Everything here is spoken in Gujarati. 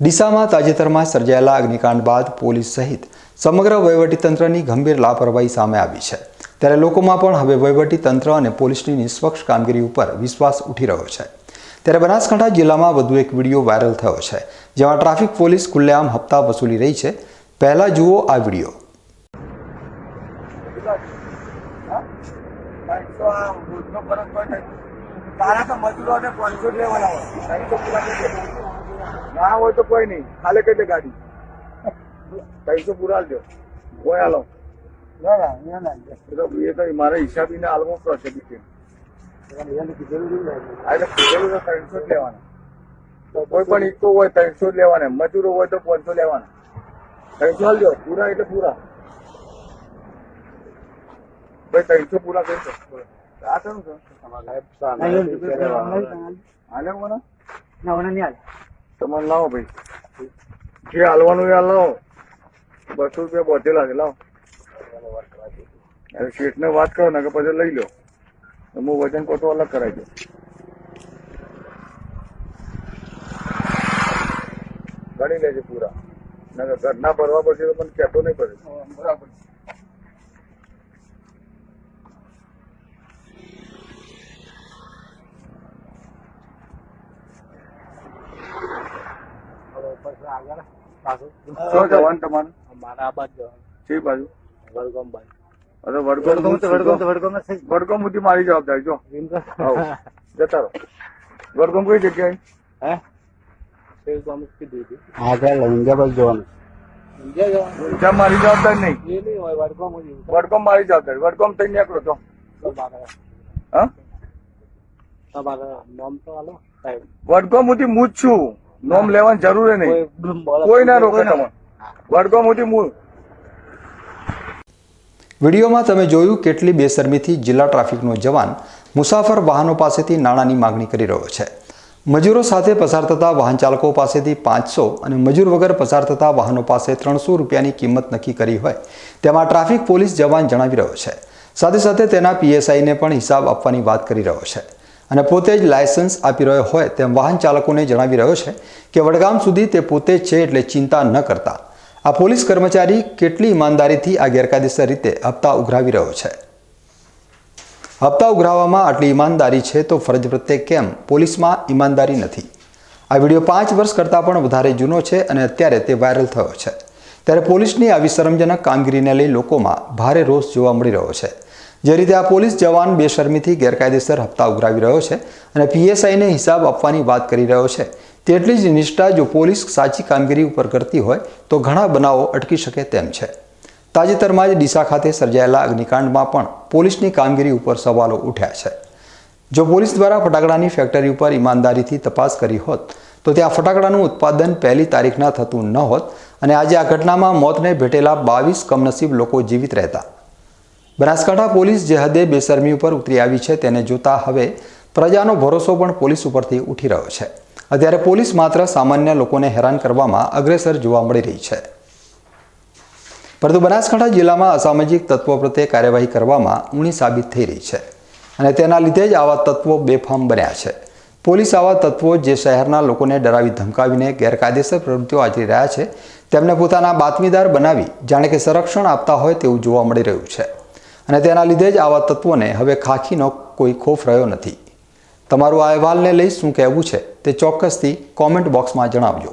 ડીસામાં તાજેતરમાં સર્જાયેલા અગ્નિકાંડ બાદ પોલીસ સહિત સમગ્ર વહીવટીતંત્રની ગંભીર લાપરવાહી સામે આવી છે. ત્યારે લોકોમાં પણ હવે વહીવટીતંત્ર અને પોલીસની નિષ્પક્ષ કામગીરી ઉપર વિશ્વાસ ઉઠી રહ્યો છે. ત્યારે બનાસકાંઠા જિલ્લામાં વધુ એક વીડિયો વાયરલ થયો છે, જેમાં ટ્રાફિક પોલીસ ખુલ્લેઆમ હપ્તા વસૂલી રહી છે. પહેલા જુઓ આ વીડિયો. તારા તો મજૂરોને પાંચસો લેવાના હોય ત્રણસો પૂરા કરી દે ના હોય તો કોઈ નહીં. ખાલી કઈ દે ગાડી. પૈસો પૂરા આલજો કોઈ હાલો એ તો એ તો મારા હાલમાં પડશે બીજે ત્રણસો જ લેવાના. કોઈ પણ ઈકો હોય ત્રણસો જ લેવાના. મજૂરો હોય તો પાંચસો લેવાના. ત્રણસો હાલજો પૂરા એટલે પૂરા. ભાઈ ત્રણસો પૂરા કરી આ કેમ છે? હાલે મને તમારે લાવો ભાઈ. જે હાલવાનું એ લાવો. બસો રૂપિયા બોધેલા છે લાવો. હવે શેઠને વાત કરો ને કે પછી લઈ લો. હું વજન કોટો અલગ કરાવી દઉં. ગણી લેજે પૂરા. ઘરના ભરવા પડશે તો મને કહેતો નહીં પડે બરાબર શું જવાનું તમારે? મારા બાદ કઈ બાજુ વડગામ બાજુ અરે વડગામ વડગામ સુધી મારી જવાબદારી જો. જતા રહો. વડગામ કઈ જગ્યાએ? હે? વડગામ કીધું હતું આગળ ઊંઝા બાજુ જવાનું. ઊંઝા મારી જવાબદારી નહીં. એ નહીં હોય વડગામ વડગામ મારી જવાબદારી. વડગામ થઈ નીકળો હા? તો સાહેબ. વડગામ સુધી હું જ છું. નોમ લેવાની જરૂર નહીં. કોઈ ના રોકે તમે વડગામ સુધી હું વિડીયોમાં તમે જોયું કેટલી બેશરમીથી જિલ્લા ટ્રાફિકનો જવાન મુસાફર વાહનો પાસેથી નાણાંની માગણી કરી રહ્યો છે. મજૂરો સાથે પસાર થતા વાહન ચાલકો પાસેથી પાંચસો અને મજૂર વગર પસાર થતા વાહનો પાસે ત્રણસો રૂપિયાની કિંમત નક્કી કરી હોય. તેમાં ટ્રાફિક પોલીસ જવાન જણાવી રહ્યો છે. સાથે સાથે તેના પીએસઆઈને પણ હિસાબ આપવાની વાત કરી રહ્યો છે. અને પોતે જ લાયસન્સ આપી રહ્યો હોય તેમ વાહન ચાલકોને જણાવી રહ્યો છે કે વડગામ સુધી તે પોતે જ છે એટલે ચિંતા ન કરતા. આ પોલીસ કર્મચારી કેટલી ઈમાનદારીથી આ ગેરકાયદેસર રીતે હપ્તા ઉઘરાવી રહ્યો છે? હપ્તા ઉઘરાવવામાં આટલી ઈમાનદારી છે તો ફરજ પ્રત્યે કેમ પોલીસમાં ઈમાનદારી નથી? આ વીડિયો પાંચ વર્ષ કરતાં પણ વધારે જૂનો છે અને અત્યારે તે વાયરલ થયો છે. ત્યારે પોલીસની આવી શરમજનક કામગીરીને લઈ લોકોમાં ભારે રોષ જોવા મળી રહ્યો છે. જે રીતે આ પોલીસ જવાન બેશરમીથી ગેરકાયદેસર હપ્તા ઉઘરાવી રહ્યો છે અને પીએસઆઈને હિસાબ આપવાની વાત કરી રહ્યો છે, તેટલી જ નિષ્ઠા જો પોલીસ સાચી કામગીરી ઉપર કરતી હોય, તો ઘણા બનાવો અટકી શકે તેમ છે. તાજેતરમાં જ ડીસા ખાતે સર્જાયેલા અગ્નિકાંડમાં પણ પોલીસની કામગીરી ઉપર સવાલો ઉઠ્યા છે. જો પોલીસ દ્વારા ફટાકડાની ફેક્ટરી ઉપર ઈમાનદારીથી તપાસ કરી હોત, તો ત્યાં ફટાકડાનું ઉત્પાદન પહેલી તારીખના થતું ન હોત અને આજે આ ઘટનામાં મોતને ભેટેલા બાવીસ કમનસીબ લોકો જીવિત રહેતા. બનાસકાંઠા પોલીસ જે હદે બેસરમી ઉપર ઉતરી આવી છે. તેને જોતા હવે પ્રજાનો ભરોસો પણ પોલીસ ઉપરથી ઉઠી રહ્યો છે. અત્યારે પોલીસ માત્ર સામાન્ય લોકોને હેરાન કરવામાં અગ્રેસર જોવા મળી રહી છે. પરંતુ બનાસકાંઠા જિલ્લામાં અસામાજિક તત્વો પ્રત્યે કાર્યવાહી કરવામાં ઊણી સાબિત થઈ રહી છે અને તેના લીધે જ આવા તત્વો બેફામ બન્યા છે. પોલીસ આવા તત્વો જે શહેરના લોકોને ડરાવી ધમકાવીને ગેરકાયદેસર પ્રવૃત્તિઓ આચરી રહ્યા છે, તેમને પોતાના બાતમીદાર બનાવી જાણે કે સંરક્ષણ આપતા હોય તેવું જોવા મળી રહ્યું છે. અને તેના લીધે જ આવા તત્વોને હવે ખાખીનો કોઈ ખોફ રહ્યો નથી. તમારું આ અહેવાલને લઈ શું કહેવું છે તે ચોક્કસથી કોમેન્ટ બોક્સમાં જણાવજો.